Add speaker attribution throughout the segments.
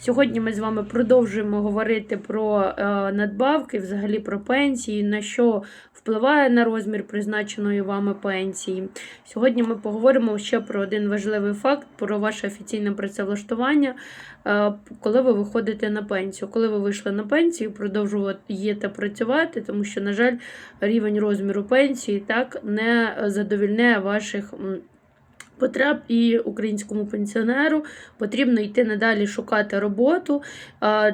Speaker 1: Сьогодні ми з вами продовжуємо говорити про е, надбавки, взагалі про пенсії, на що впливає на розмір призначеної вами пенсії. Сьогодні ми поговоримо ще про один важливий факт: про ваше офіційне працевлаштування, е, коли ви виходите на пенсію. Коли ви вийшли на пенсію, продовжуєте працювати, тому що, на жаль, рівень розміру пенсії так не задовільняє ваших. Потреб і українському пенсіонеру потрібно йти надалі шукати роботу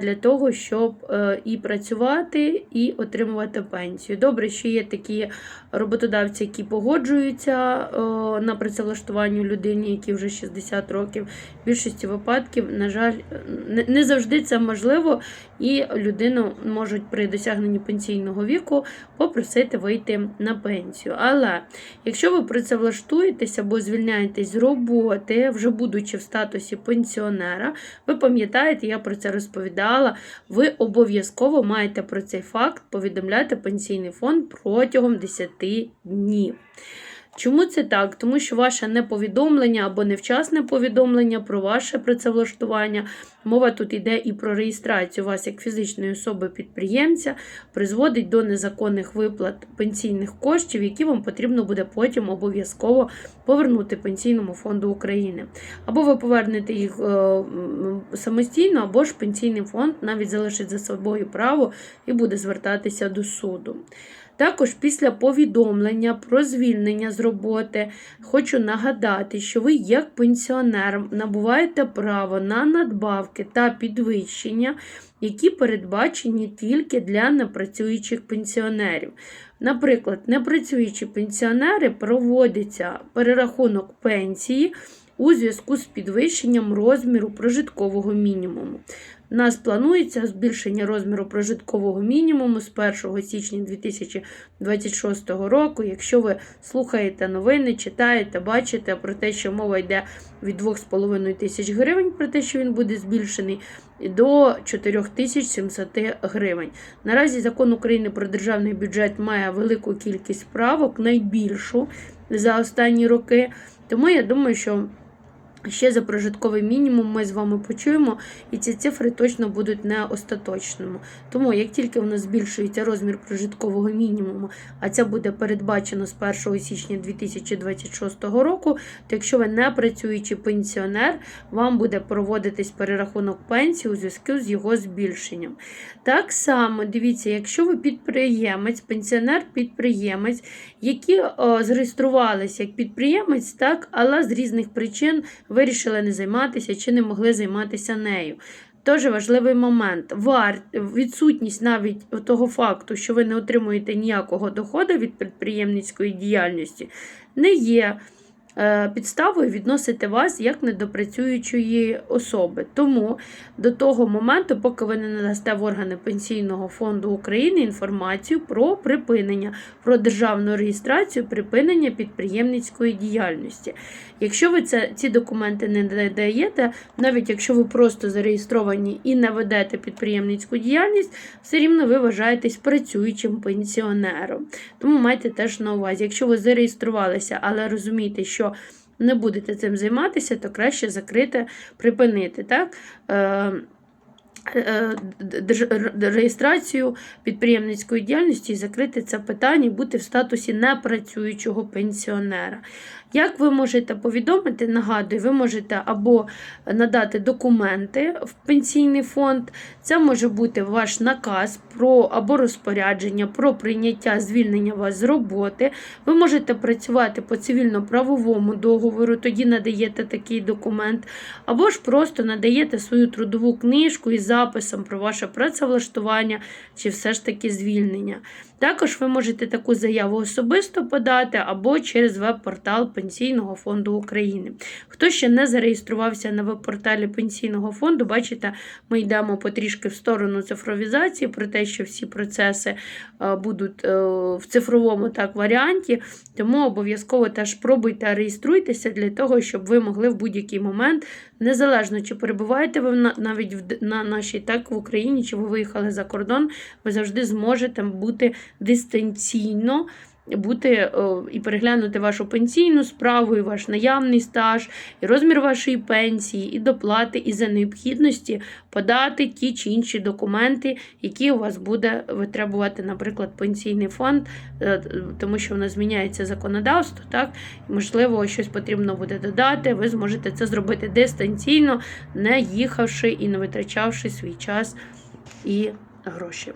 Speaker 1: для того, щоб е, і працювати, і отримувати пенсію. Добре, що є такі роботодавці, які погоджуються е, на працевлаштування людині, які вже 60 років. В більшості випадків, на жаль, не, завжди це можливо, і людину можуть при досягненні пенсійного віку попросити вийти на пенсію. Але якщо ви працевлаштуєтеся або звільняєтесь з роботи, вже будучи в статусі пенсіонера, ви пам'ятаєте, я про це розповідала, ви обов'язково маєте про цей факт повідомляти пенсійний фонд протягом 10 днів. Чому це так? Тому що ваше неповідомлення або невчасне повідомлення про ваше працевлаштування, мова тут йде і про реєстрацію вас як фізичної особи-підприємця, призводить до незаконних виплат пенсійних коштів, які вам потрібно буде потім обов'язково повернути Пенсійному фонду України. Або ви повернете їх е, самостійно, або ж пенсійний фонд навіть залишить за собою право і буде звертатися до суду. Також після повідомлення про звільнення з роботи хочу нагадати, що ви, як пенсіонер, набуваєте право на надбавки та підвищення, які передбачені тільки для непрацюючих пенсіонерів. Наприклад, непрацюючі пенсіонери проводиться перерахунок пенсії у зв'язку з підвищенням розміру прожиткового мінімуму. У нас планується збільшення розміру прожиткового мінімуму з 1 січня 2026 року. Якщо ви слухаєте новини, читаєте, бачите про те, що мова йде від 2,5 тисяч гривень, про те, що він буде збільшений, до 4700 гривень. Наразі закон України про державний бюджет має велику кількість правок, найбільшу за останні роки. Тому я думаю, що Ще за прожитковий мінімум ми з вами почуємо, і ці цифри точно будуть не остаточними. Тому, як тільки у нас збільшується розмір прожиткового мінімуму, а це буде передбачено з 1 січня 2026 року, то якщо ви не працюючий пенсіонер, вам буде проводитись перерахунок пенсії у зв'язку з його збільшенням. Так само, дивіться, якщо ви підприємець, пенсіонер-підприємець, які о, зареєструвалися як підприємець, так, але з різних причин вирішили не займатися чи не могли займатися нею. Дуже важливий момент. Вар... Відсутність навіть того факту, що ви не отримуєте ніякого доходу від підприємницької діяльності, не є підставою відносити вас як недопрацюючої особи. Тому до того моменту, поки ви не надасте в органи Пенсійного фонду України інформацію про припинення, про державну реєстрацію припинення підприємницької діяльності. Якщо ви це, ці документи не даєте, навіть якщо ви просто зареєстровані і не ведете підприємницьку діяльність, все рівно ви вважаєтесь працюючим пенсіонером. Тому майте теж на увазі, якщо ви зареєструвалися, але розумієте, що не будете цим займатися, то краще закрити, припинити. так? Е, реєстрацію підприємницької діяльності і закрити це питання і бути в статусі непрацюючого пенсіонера. Як ви можете повідомити, нагадую, ви можете або надати документи в пенсійний фонд, це може бути ваш наказ про або розпорядження про прийняття звільнення вас з роботи. Ви можете працювати по цивільно-правовому договору, тоді надаєте такий документ, або ж просто надаєте свою трудову книжку із записом про ваше працевлаштування чи все ж таки звільнення. Також ви можете таку заяву особисто подати або через веб-портал Пенсійного фонду України. Хто ще не зареєструвався на веб-порталі Пенсійного фонду, бачите, ми йдемо потрішки в сторону цифровізації, про те, що всі процеси е, будуть е, в цифровому так варіанті. Тому обов'язково теж пробуйте реєструйтеся для того, щоб ви могли в будь-який момент, незалежно чи перебуваєте ви навіть на нашій так в Україні, чи ви виїхали за кордон, ви завжди зможете бути дистанційно бути е, і переглянути вашу пенсійну справу, і ваш наявний стаж, і розмір вашої пенсії, і доплати, і за необхідності подати ті чи інші документи, які у вас буде витребувати, наприклад, пенсійний фонд, е, тому що в нас зміняється законодавство, так? Можливо, щось потрібно буде додати. Ви зможете це зробити дистанційно, не їхавши і не витрачавши свій час і гроші.